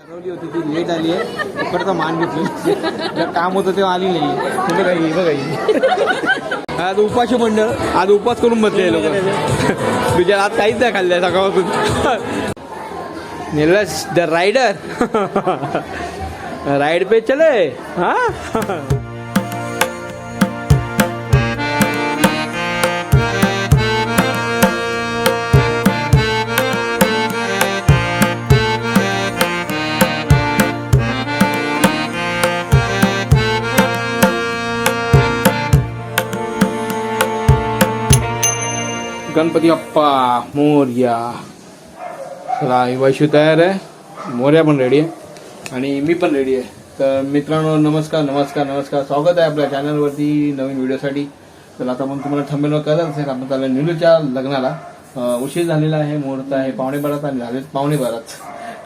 ठरवली होती ती लेट आली आहे. इकडचा मान घेतली जर काम होतं तेव्हा आली नाही. कुठे काही बघा आज उपाशी मंडळ आज उपास करून बसले लोक. तुझ्या आज काहीच नाही खाल्लंय सकाळपासून. निलस द रायडर राईड पे चले. हा? गणपती अप्पा मोर्या. चला ही वैशू तयार आहे. मोर्या पण रेडी आहे. आणि मी पण रेडी आहे. तर मित्रांनो नमस्कार नमस्कार नमस्कार. स्वागत आहे आपल्या चॅनलवरती नवीन व्हिडिओसाठी तर आता मग तुम्हाला थंबेल कळत असेल आपण चाललं निलूच्या लग्नाला. उशीर झालेला आहे मुहूर्त आहे पावणे बारात आणि झाले पावणे बारात.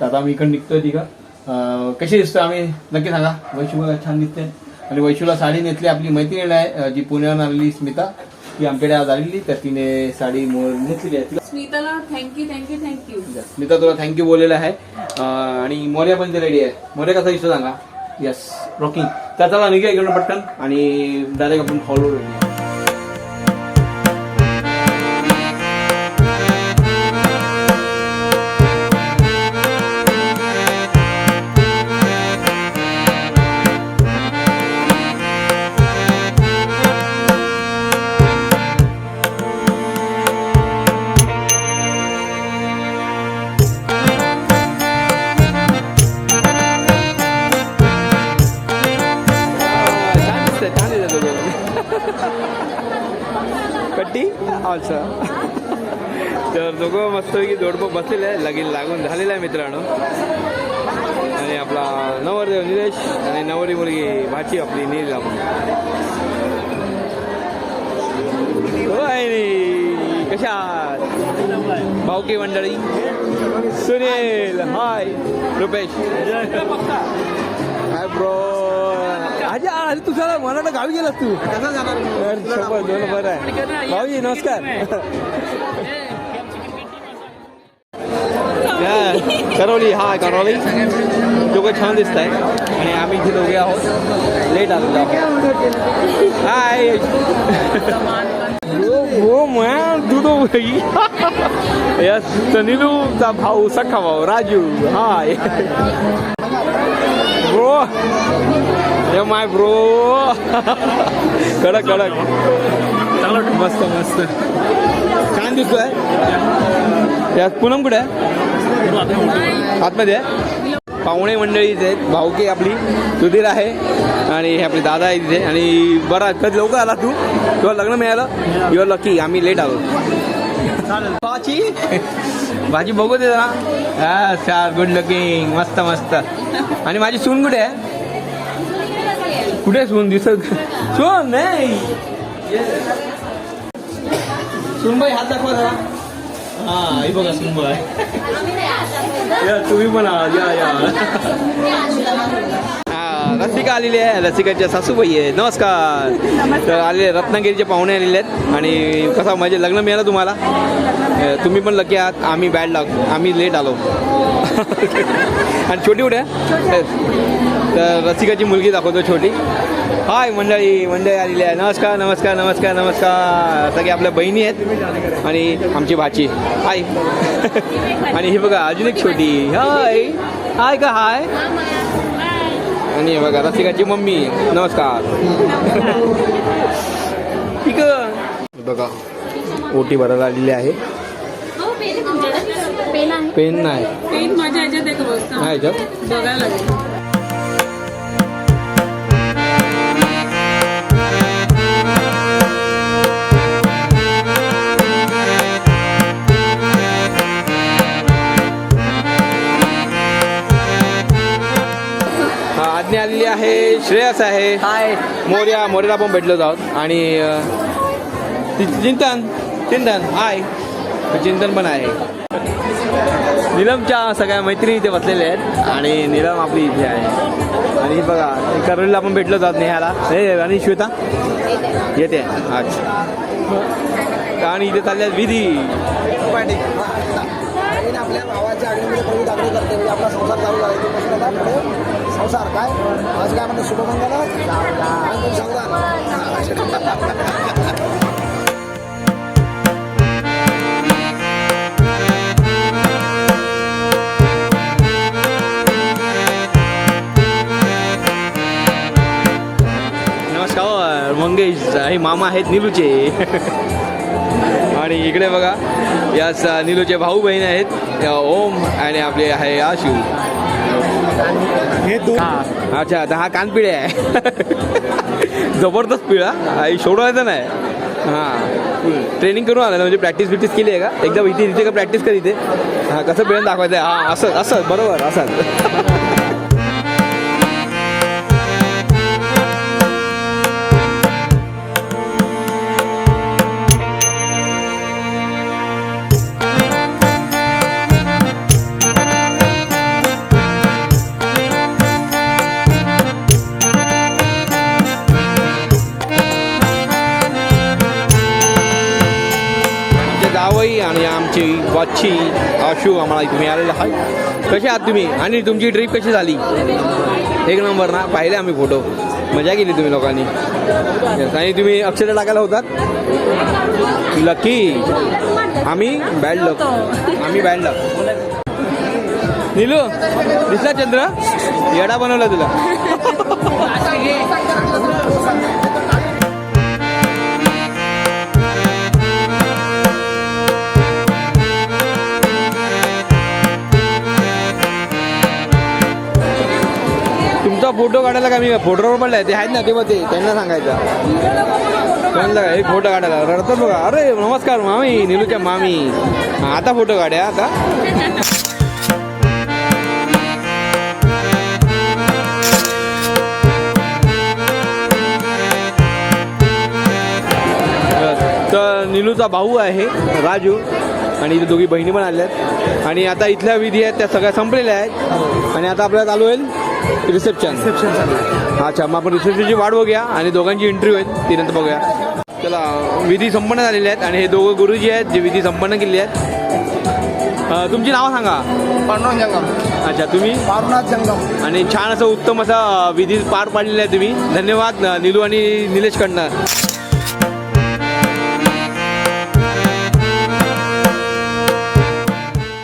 तर आता आम्ही इकडे निघतोय तिघं. कशी दिसतो आम्ही? नक्की सांगा. वैशू बघा छान दिसते आणि वैशूला साडी नेतली आपली मैत्रीण आहे जी पुण्याहून आलेली स्मिता. ती आमच्याकडे आज आलेली तर तिने साडी मोर नेसलेली आहे. तिला स्मिताला thank you thank you thank you मी तर तुला थँक्यू बोललेलं आहे. आणि मोर्या पण रेडी आहे. मोर्या कसा दिसतो सांगा? येस रॉकिंग तर चला निघूया इकडून पटकन. आणि डायरेक्ट आपण फॉलो मस्तपैकी जोडपं बसलेलं आहे लगीन लागून झालेलं आहे मित्रांनो. आणि आपला नवरदेव निलेश आणि नवरी मुलगी भाची आपली नीलम हो आहे कशा भावकी भाऊकी मंडळी. Sunil hi. Rupesh. Hi bro. अरे अरे तू चला मला गावी गेलास तू. कसा जाणार बरं आहे. भाऊजी नमस्कार. करवली हा करवली दोघं छान दिसत आहे आणि आम्ही इथे दोघे आहोत. लेट आहोत हाय हो मॅम तो यस सनीलूचा भाऊ सखा भाऊ Raju hi bro hey my bro कडक कडक मस्त मस्त छान दिसतोय यात पूनम कुठे आहे? आतमध्ये आहे? पाहुणे मंडळीच आहेत. भाऊकी आपली सुधीर आहे आणि हे आपले दादा आहे तिथे आणि बरा कधी लवकर आला तू? तुला लग्न मिळालं? युअर लकी आम्ही लेट आलो. भाजी भाजी बघू दे जरा. हा चार गुड लुकिंग मस्त मस्त. आणि माझी सून कुठे आहे? कुठे सून? दिसत सून नाही. सुनबाई हात दाखवा जरा. हा ही बघा सुनबाई या तुम्ही पण आहात, या या. हा, रसिका आलेली आहे रसिकाच्या सासूबाई आहे. नमस्कार. तर आलेले रत्नागिरीचे पाहुणे आलेले आहेत. आणि कसा म्हणजे लग्न मिळालं तुम्हाला? तुम्ही पण लकी आहात आम्ही बॅड लाग आम्ही लेट आलो. आणि छोटी कुठे आहे? तर रसिकाची मुलगी दाखवतो छोटी. हाय मंडळी मंडळी आलेली आहे. नमस्कार नमस्कार नमस्कार नमस्कार. सगळे आपल्या बहिणी आहेत आणि आमची भाची. हाय. आणि ही बघा अजून एक छोटी. हाय. हाय का हाय? आणि हे बघा रसिकाची मम्मी. नमस्कार. ठीक. बघा ओटी भरायला आलेली आहे. पेन आहे. पेन नाही. पेन माझ्या ह्याच्यात आहे श्रेयस आहे. हाय. मोर्या मोर्याला पण भेटलो आहोत आणि अं, चिंतन चिंतन हाय. चिंतन पण आहे. नीलमच्या सगळ्या मैत्रिणी इथे बसलेल्या आहेत. आणि नीलम आपली इथे आहे. आणि बघा करवलीला आपण भेटलो जात नेहाला हे आणि श्वेता? येते. अच्छा. आणि इथे चालल्या विधी. आपल्या भावाच्या करते म्हणजे आपला संसार चालू झाला पुढे संसार काय? आज काय म्हणते शुभमंगल नमस्कार मंगेश हे मामा आहेत निलूचे. आणि इकडे बघा याच निलूचे भाऊ बहीण आहेत. ओम आणि आपले आहे आशू हे दोन अच्छा आता हा कानपिळे आहे. जबरदस्त पिळा आई सोडवायचं नाही. हां. ट्रेनिंग करून आलं म्हणजे प्रॅक्टिस बिक्टिस केली आहे का? एकदा इथे इथे का प्रॅक्टिस कर इथे हां कसं पिळून दाखवायचं आहे? हां असं असं बरोबर असं. आमची वाची आशू आम्हाला तुम्ही आलेला आहात कसे आहात तुम्ही? आणि तुमची ट्रीप कशी झाली? एक नंबर ना? पाहिले आम्ही फोटो मजा केली तुम्ही लोकांनी. आणि तुम्ही अक्षरं टाकायला होतात? लकी आम्ही बॅड लक आम्ही बॅड लक निलू दिसला चंद्र? येडा बनवला तुला. फोटो काढायला का मी फोटोवर पडलाय? ते आहेत ना ते मग ते? त्यांना सांगायचं. त्यांना हे फोटो काढायला. रडतात बघा. अरे नमस्कार मामी निलूच्या मामी. आता फोटो काढ्या आता. तर निलूचा भाऊ आहे राजू. आणि इथे दोघी बहिणी पण आल्या आहेत आणि आता इथल्या विधी आहेत त्या सगळ्या संपलेल्या आहेत. आणि आता आपल्याला चालू होईल. रिसेप्शन अच्छा मग आपण रिसेप्शनची वाट बघूया आणि दोघांची इंटरव्ह्यू आहेत. ती नंतर बघूया. चला विधी संपन्न झालेले आहेत आणि हे दोघं गुरुजी आहेत जे विधी संपन्न केलेली आहेत. अं, तुमची नावं सांगा. पांडुरंग जंगम. अच्छा तुम्ही? पारुनाथ जंगम. आणि छान असं उत्तम असा अं, विधी पार पाडलेला आहे तुम्ही. धन्यवाद अं, निलू आणि निलेशकडनं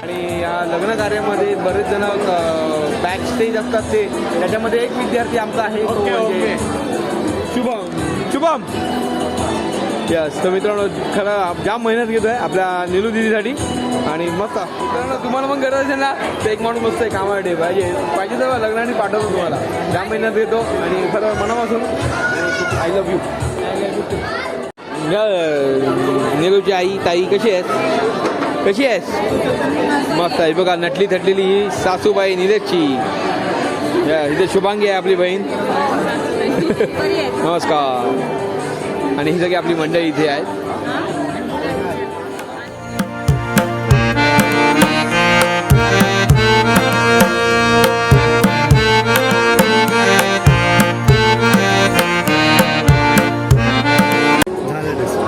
आणि या लग्न कार्यामध्ये बरेच जण बॅक स्टेज असतात ते. त्याच्यामध्ये एक विद्यार्थी आमचा आहे तो म्हणजे शुभम. शुभम. यस तर मित्रांनो खरं जाम मेहनत घेतोय आपल्या निलू दिदीसाठी. आणि मस्त. मित्रांनो तुम्हाला पण गरज असेल ना तर एक माणूस मस्त आहे कामासाठी पाहिजे पाहिजे तर लग्नाने पाठवतो तुम्हाला. जाम मेहनत घेतो आणि खरं मनापासून आय लव्ह यू निलूची आई ताई कशी आहेस कशी आहेस? मस्त आहे. बघा नटली थटलेली ही सासूबाई निलेशची. या, इथे शुभांगी आहे आपली बहीण. नमस्कार. आणि ही सगळी आपली मंडळी इथे आहेत.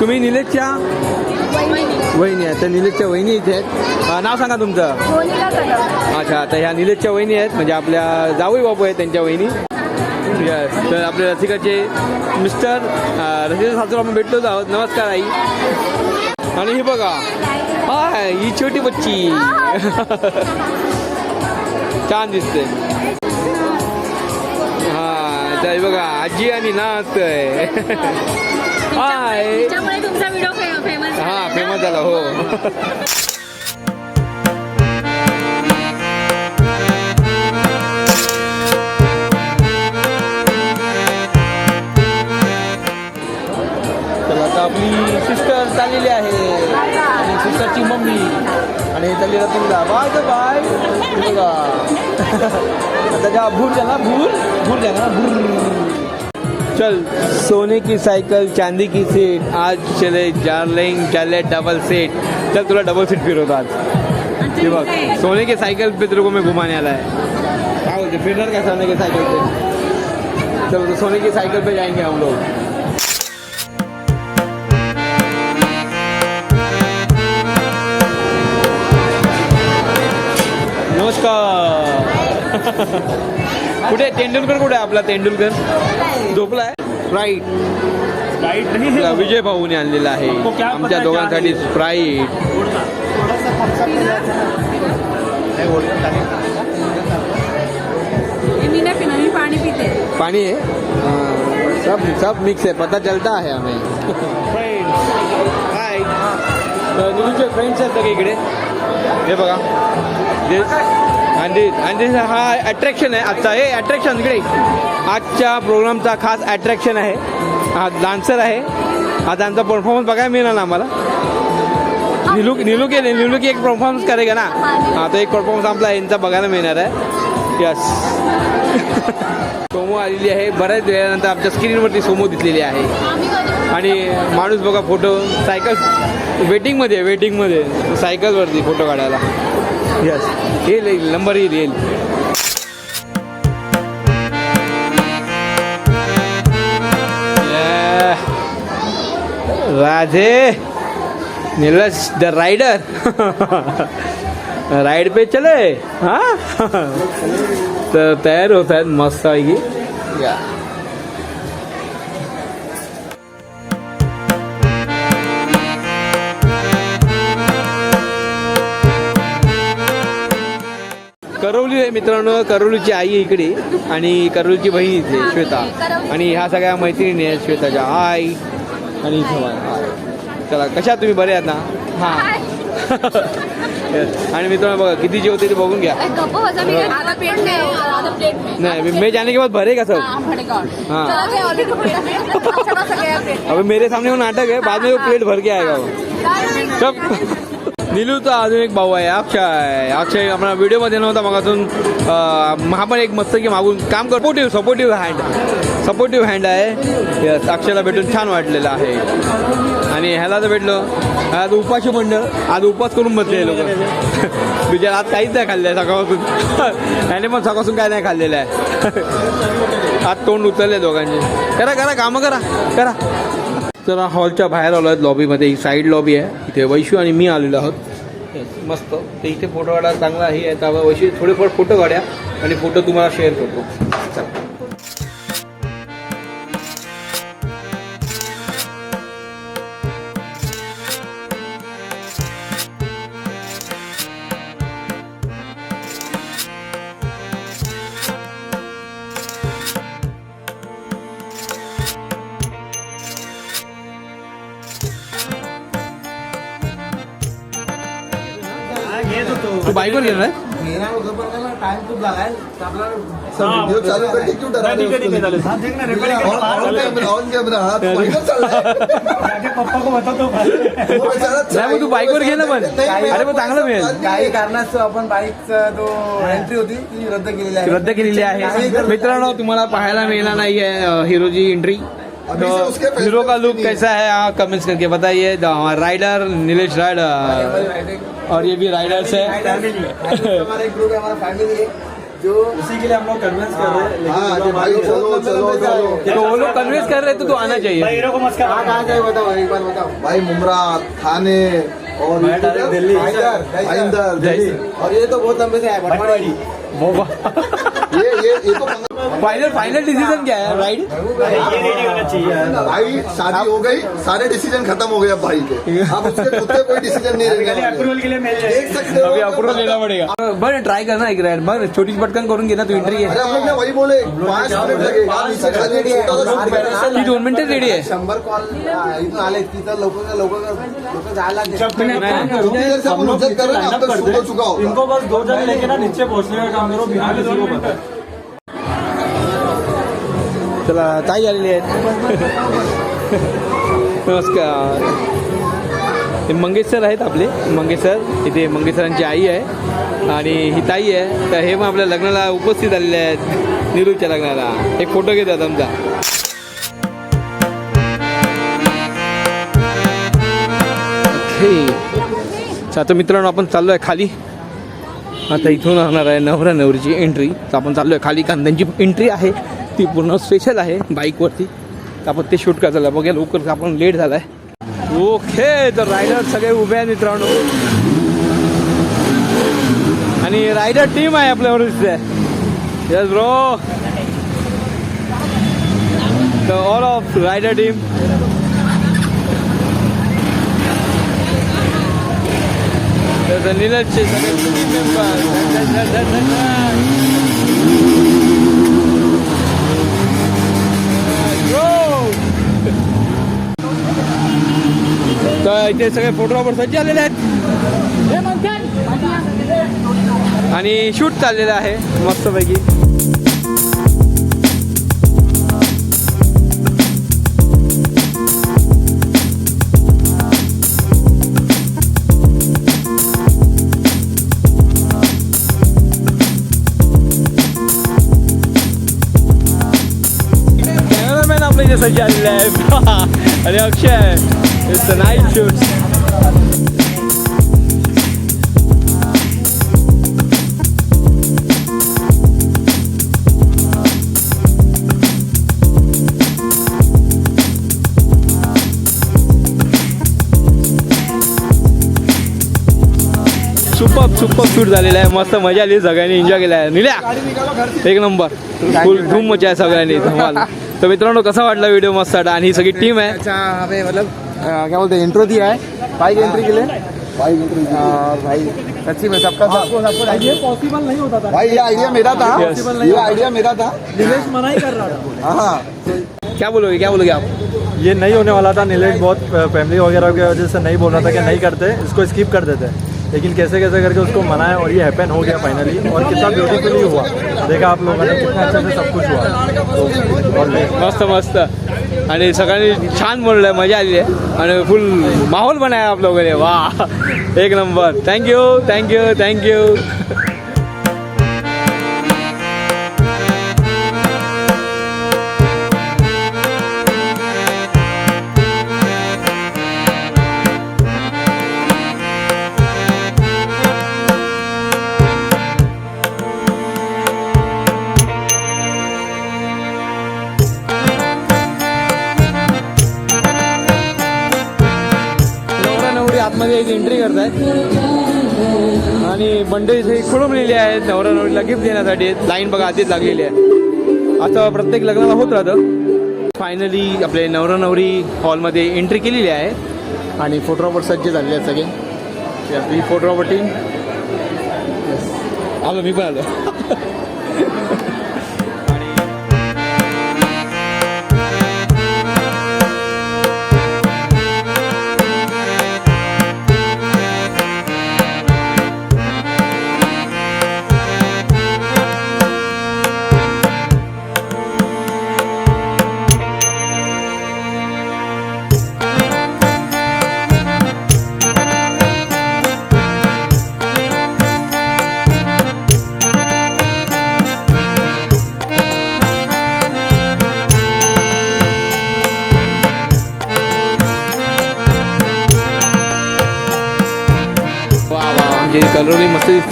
तुम्ही निलेशच्या? वहिनी. आहेत. तर निलेशच्या वहिनी इथे आहेत. नाव सांगा तुमचं. अच्छा तर ह्या निलेशच्या वहिनी आहेत. म्हणजे आपल्या जावई बापू आहेत त्यांच्या वहिनी. तर आपल्या रसिकाचे मिस्टर रसिका सासू आपण भेटलोच आहोत. नमस्कार आई. आणि हे बघा. हाय ही छोटी बच्ची. छान दिसते. हा तर बघा आजी आणि नाच हाय. तुमचा व्हिडिओ हा फेमस झाला हो. तर आता आपली सिस्टर चाललेली आहे. आणि सिस्टरची मम्मी. आणि चाललेला तुमचा बाय. ग बाय बघा. आता भूर जा ना भूर भूर जा ना भूर. चल, सोने की साइकिल, चांदी की सीट आज चले डार्लिंग चले डबल सीट चल, तुला डबल सीट फिरवतो आज। ये बघ, सोने के साइकिल पे तेरे को मैं घुमाने वाला है। क्या बोलते फिरणार क्या सोने के साइकिल पे। चलो तो सोने की साइकिल पे जाएँगे हम लोग। नमस्कार। कुठे तेंडुलकर कुठे आहे आपला तेंडुलकर? झोपलाय? राईट लाइट नहीं है आपला विजय भाऊने आणलेला आहे. आमच्या दोघांसाठी स्प्राईट मी नाही पिणार मी पाणी पिते. पाणी आहे? हाँ, सब सब मिक्स है पता चलता है हमें हाय निलूचे फ्रेंड्स आहेत सगळे इकडे. हे बघा. आणि आणि हा अट्रॅक्शन आहे आजचा. हे अट्रॅक्शन इकडे. आजच्या प्रोग्रामचा खास अट्रॅक्शन आहे. हा डान्सर आहे. हा त्यांचा परफॉर्मन्स बघायला मिळणार ना आम्हाला? निलू निलू के निलू की एक परफॉर्मन्स करेगा ना? हा तो एक परफॉर्मन्स आपला यांचा बघायला मिळणार आहे. यस सोमो आलेली आहे. बऱ्याच वेळानंतर आमच्या स्क्रीनवरती सोमो दिसलेली आहे. आणि माणूस बघा फोटो सायकल वेटिंगमध्ये आहे वेटिंगमध्ये सायकलवरती फोटो काढायला. यस येईल येईल नंबर येईल येईल. Radhe Neeraj the rider ride पे चले. हाँ? तर तयार होत आहेत मस्त पैकी या मित्रांनो करवलीची आई आहे इकडे आणि करवलीची बहीण इथे श्वेता. आणि ह्या सगळ्या मैत्रिणी आहेत श्वेताच्या. आई आणि इथे हाय. चला कशा तुम्ही? बरे आहात ना? हां. आणि मित्रांनो बघा किती जेवते ते बघून घ्या. नहीं मैं जाने के बाद भरेगा सब हाँ हाँ। अभी मेरे सामने वो नाटक है बाद में वो प्लेट भर के आएगा वो. सब निलूचा अजून एक भाऊ आहे अक्षय. अक्षय आम्हाला व्हिडिओमध्ये नव्हता मगातून अं, पण एक मस्त की मागून काम कर. Supportive supportive hand supportive hand आहे. यस अक्षयला भेटून छान वाटलेलं आहे. आणि ह्याला तर भेटलं. आज उपाशी म्हणलं. आज उपास करून बसले लोक. बिचार आज काहीच नाही खाल्लं आहे सकाळपासून. ह्याने पण सकाळपासून काय नाही खाल्लेलं आहे. आज तोंड उचलले दोघांचे करा करा कामं करा. करा. तर हॉलच्या बाहेर आलो आहेत लॉबीमध्ये. ही साईड लॉबी आहे. इथे वैशू आणि मी आलेलो आहोत. मस्त. तर इथे फोटो काढायला चांगला हे आहे. त्यामुळे वैशू थोडेफार फोटो काढ्या आणि फोटो तुम्हाला शेअर करतो. चला. हाँ, व्हिडिओ चालू करते क्यों recording के बाहर ऑन. कॅमेरा ऑन कॅमेरा हा तू बाईकवर चाललाय जाके पप्पा को बता दो वो बेचारा नाही मग तू बाईकवर घे ना पण. नाही, अरे मग चांगलं मिळेल. काही कारणास्तव आपण बाईकचा जो एंट्री होती ती रद्द केलेली आहे. रद्द केलेली आहे. मित्रांनो तुम्हाला पाहायला मिळणार नाही आहे हिरोची एंट्री अभी से उसके तो हीरो का लुक कैसा है आप कमेंट्स करके बताइए. राइडर नीलेश राइडर और ये भी राइडर्स है। हमारा एक ग्रुप है हमारा फैमिली है जो इसी के लिए हम लोग कन्विंस कर रहे हैं। हाँ भाई चलो चलो चलो। तो वो लोग कन्विंस कर रहे थे तो आना चाहिए। भाई को कहाँ गए बताओ एक बार बताओ। भाई मुमरा थाने और दिल्ली। और ये तो बहुत लंबे से है भटवाड़ी। ये ये ये तो फाइनल फाइनल डिसीज़न क्या है चाहिए भाई शादी हो गई सारे डिसीज़न खत्म हो गए अब भाई के। अब उसके खुद कोई डिसीज़न नहीं रहेगा अप्रूवल के लिए मिल देख सकते हो अभी अप्रूवल लेना पड़ेगा। ट्राय करना एक राइड बरं छोटी पटकन करूँगी ना तू एंट्री अरे हम लोग ने वही बोले पाँच मिनिट लगेगा नीचे खाली. ती मिनिटं रेडी आहे शंभर कॉल इथून आले तिथं लोक लोक लोक जायला कर रहे हैं, अब तक हो चुका होगा। इनको बस दो जन लेके ना नीचे पहुँचने का काम करो बिना किसी को पता चला ताई आलेली आहेत. नमस्कार. हे मंगेश सर आहेत आपले. मंगेश सर इथे मंगेश सरांची आई आहे आणि ही ताई आहे. तर हे पण आपल्या लग्नाला उपस्थित आलेले आहेत. निरूच्या लग्नाला. एक फोटो घेतात आमचा. आता मित्रांनो आपण चाललो आहे खाली. आता इथून राहणार आहे नवरा नवरीची एंट्री तर आपण चाललो आहे खाली. कारण त्यांची एंट्री आहे. ती पूर्ण स्पेशल आहे बाईकवरती आपण ते शूट करायला बघा लवकर आपण लेट झाला आहे ओके तर रायडर सगळे उभे आहे मित्रांनो. आणि रायडर टीम आहे आपल्यावर दिसते Yes, all of all of rider team. There's a तर इथे सगळे फोटोग्राफर सज्ज झालेले आहेत. आणि शूट चाललेलं आहे मस्तपैकी. कॅमेरामॅन आपल्या इथे सज्ज आलेले आहे आणि अक्षय. It's an iTunes. Shoot super super shoot झालेला आहे. मस्त मजा आली. सगळ्यांनी एन्जॉय केला आहे. निल्या एक नंबर फुल धूम मजा आहे सगळ्यांनी. धमाल. तर मित्रांनो कसा वाटला व्हिडिओ मस्त आणि ही सगळी टीम आहे. क्या बोलते हैं इंट्रो दिया है। बाइक एंट्री के लिए। बाइक एंट्री भाई सच्ची में सबका सबको सबको ये पॉसिबल नहीं होता था। भाई ये आइडिया मेरा था। ये आइडिया मेरा था। नीलेश मना ही कर रहा था। हाँ क्या बोलोगे क्या बोलोगे आप? ये नहीं होने वाला था नीलेश बहुत फैमिली वगैरह की वजह से नहीं बोल रहा था कि नहीं करते इसको स्किप कर देते। लेकिन कैसे कैसे करके उसको मनाया और ये हैपन हो गया फाइनली और कितना ब्यूटीफुली हुआ। देखा आप लोगों ने कितना अच्छे से सब कुछ हुआ। तो मस्त मस्त। आणि सगळ्यांनी छान बोललं मजा आली आहे. आणि फुल माहोल बनाया आप लोगों ने. वा एक नंबर. थँक्यू थँक्यू थँक्यू आहे. आणि मंडळी इथे खोळंबलेली आहेत नवरा नवरीला गिफ्ट देण्यासाठी लाईन बघा आधीच लागलेली आहे. आता प्रत्येक लग्नाला होत राहतं. फायनली आपले नवरा नवरी हॉलमध्ये एंट्री केलेली आहे. आणि फोटोग्राफर सज्ज झालेले आहेत सगळे. आपली फोटोग्राफर टीम आलो मी पण आलो.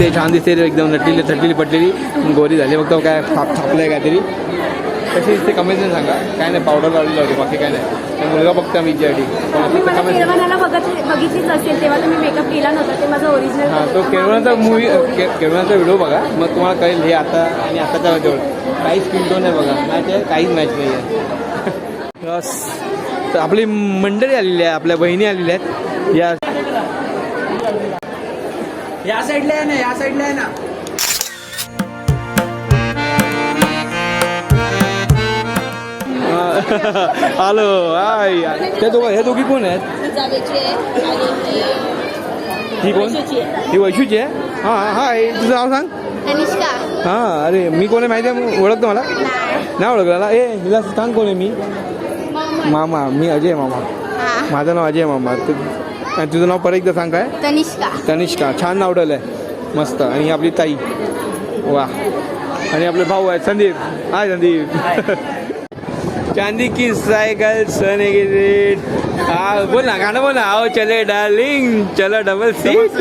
दिसते छान दिसते एकदम नटलेली थटलेली पटलेली गोरी झाली. फक्त काय थाप थापलं आहे काहीतरी. कशी दिसते कमेंट नाही सांगा. काय नाही पावडर लावलेली होती बाकी काय नाही. मुलगा बघता माझं ओरिजिनल हां तो केळवणाचा मूवी केळवणाचा व्हिडिओ बघा. मग तुम्हाला कळेल हे आता आणि आताच्या जवळ काहीच स्किन टोन आहे बघा. मॅच आहे काहीच मॅच नाही आहे बस. तर आपली मंडळी आलेली आहे आपल्या बहिणी आलेल्या आहेत. या या साइडला आहे ना या साइडला आहे ना. आलो हाय. त्या दोघं हे दोघी कोण आहेत? ही कोण? ही वैशूची आहे? हां हाय. तुझं नाव सांग. हां अरे मी कोण आहे माहिती आहे? ओळखतो मला? नाही. ओळखला ए हिला सांग कोण आहे मी? मामा. मी अजय मामा. माझं नाव अजय मामा. तु- आणि तुझं नाव परत एकदा सांग काय? तनिष्का. तनिष्का. छान नाव ठेवलं आहे मस्त. आणि ही आपली ताई. वा. आणि आपले भाऊ आहेत. संदीप. हाय संदीप. चांदी की सायकल सोने हा बोल ना गाणं बोल ना. आओ चले डार्लिंग. चलो डबल सीट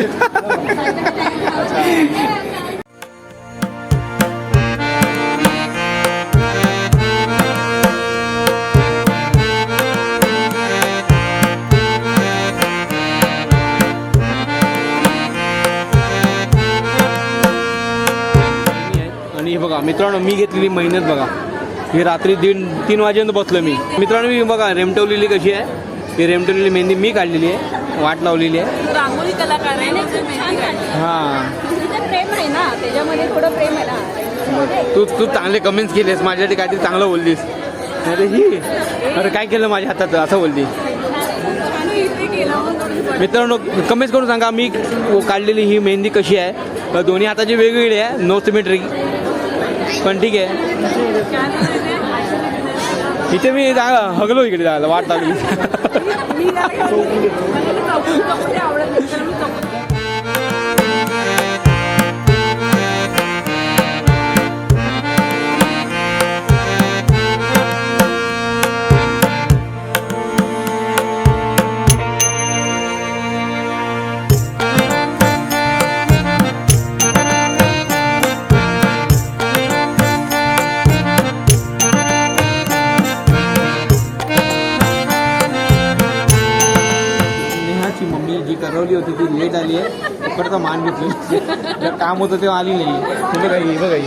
मित्रांनो मी घेतलेली मेहनत बघा. ही रात्री दीड तीन वाजेपर्यंत बसलो मी. मित्रांनो मी बघा रेमटवलेली कशी आहे? ही रेमटवलेली मेहंदी मी काढलेली आहे. वाट लावलेली आहे. रांगोळी कलाकार आहे ना. हां. प्रेम आहे ना त्याच्यामध्ये थोडं प्रेम आहे ना. तू तू चांगले कमेंट्स केलेस माझ्यासाठी काहीतरी चांगलं बोललीस. अरे ही. अरे काय केलं माझ्या हातात असं बोलली. मित्रांनो कमेंट्स करून सांगा मी काढलेली ही मेहंदी कशी आहे? दोन्ही हाताची वेगवेगळी आहे. नो सिमेट्री पण ठीक आहे इथे मी जागा हगलो इकडे जायला वाट लागली करवली होती ती लेट आली आहे. पकडता मान घेतली जेव्हा काम होतं तेव्हा आली नाही. हे बघा ही बघा ही.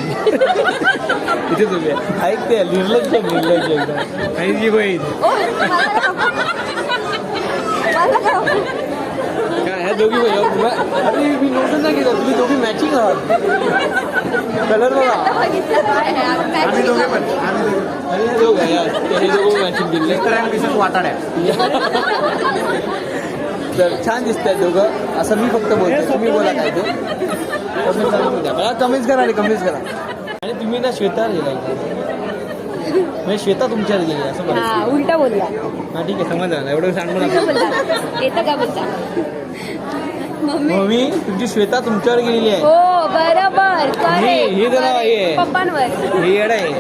उभी आहे. ऐकते निर्लज्ज निर्लज्ज एकदम आणि जी काय ह्या दोघी अरे मी नोटच नाही केलं तुम्ही दोघी मॅचिंग आहात. कलर बघा. आम्ही दोघे पण. आम्ही दोघे. अरे हे दोघं यार हे दोघं मॅचिंग केले मिसेस वाटाड्या तर छान दिसतात दोघं. असं मी फक्त बोलतो तुम्ही बोला काय ते कमेंट द्या मला कमेंट्स करा आणि कमेंट्स करा. आणि तुम्ही ना श्वेतावर गेला. म्हणजे श्वेता तुमच्यावर गेली असं बोला. हा उलटा बोलला. हा ठीक आहे समजलं. ना एवढं सांगू उलटा नका बोलला. येतं का बोलता? Mummy mummy? तुमची श्वेता तुमच्यावर गेलेली आहे. हो बरोबर. हे- हे जरा हे आहे. पप्पांवर. हे येड आहे.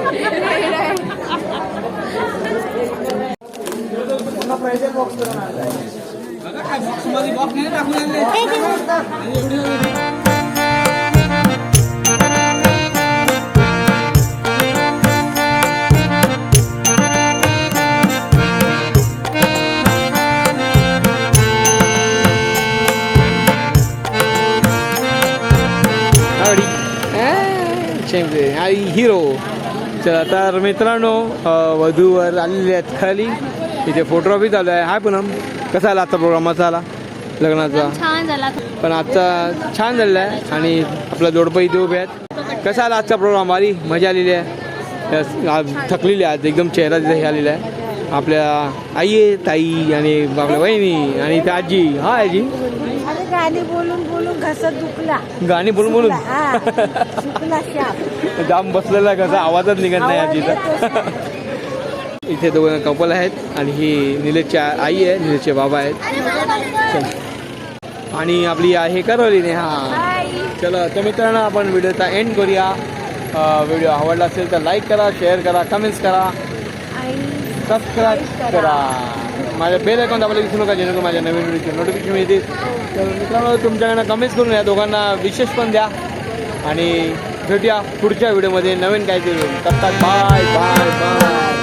हिरो. चला तर मित्रांनो वधूवर आलेले आहेत खाली. इथे फोटोग्राफी चालू आहे हाय पूनम. कसा आला आजचा प्रोग्रामाचा आला? लग्नाचा? छान झाला. पण आजचा छान झालेला आहे आणि आपला जोडपं इथे उभे आहेत. कसा आला आजचा प्रोग्राम आली मजा आलेली आहे. थकलेली आहे. आज एकदम चेहरा तिथे हे आलेला आहे. आपल्या आई आहे ताई आणि आपल्या वहिनी आणि त्या आजी. हा आजी. अरे गाणी बोलून बोलून घसत दुखला. गाणी बोलून बोलून? हा. जाम बसलेला कसा आवाजच निघत नाही आजीचा. इथे दोघं कपल आहेत आणि ही निलेशच्या आई आहे निलेशचे बाबा आहेत. आणि आपली आहे करवलीने हा. चला तर मित्रांनो आपण व्हिडिओचा एंड करूया. व्हिडिओ आवडला असेल तर लाईक करा शेअर करा कमेंट्स करा. सबस्क्राईब करा. माझ्या बेल अकाउंट दाबायला विसरू नका जेणेकरून माझ्या नवीन व्हिडिओचे नोटिफिकेशन येतील. तर मित्रांनो तुमच्याकडनं कमेंट्स करून या. दोघांना विशेष पण द्या. आणि भेटूया पुढच्या व्हिडिओमध्ये नवीन काहीतरी. तत्तात बाय बाय बाय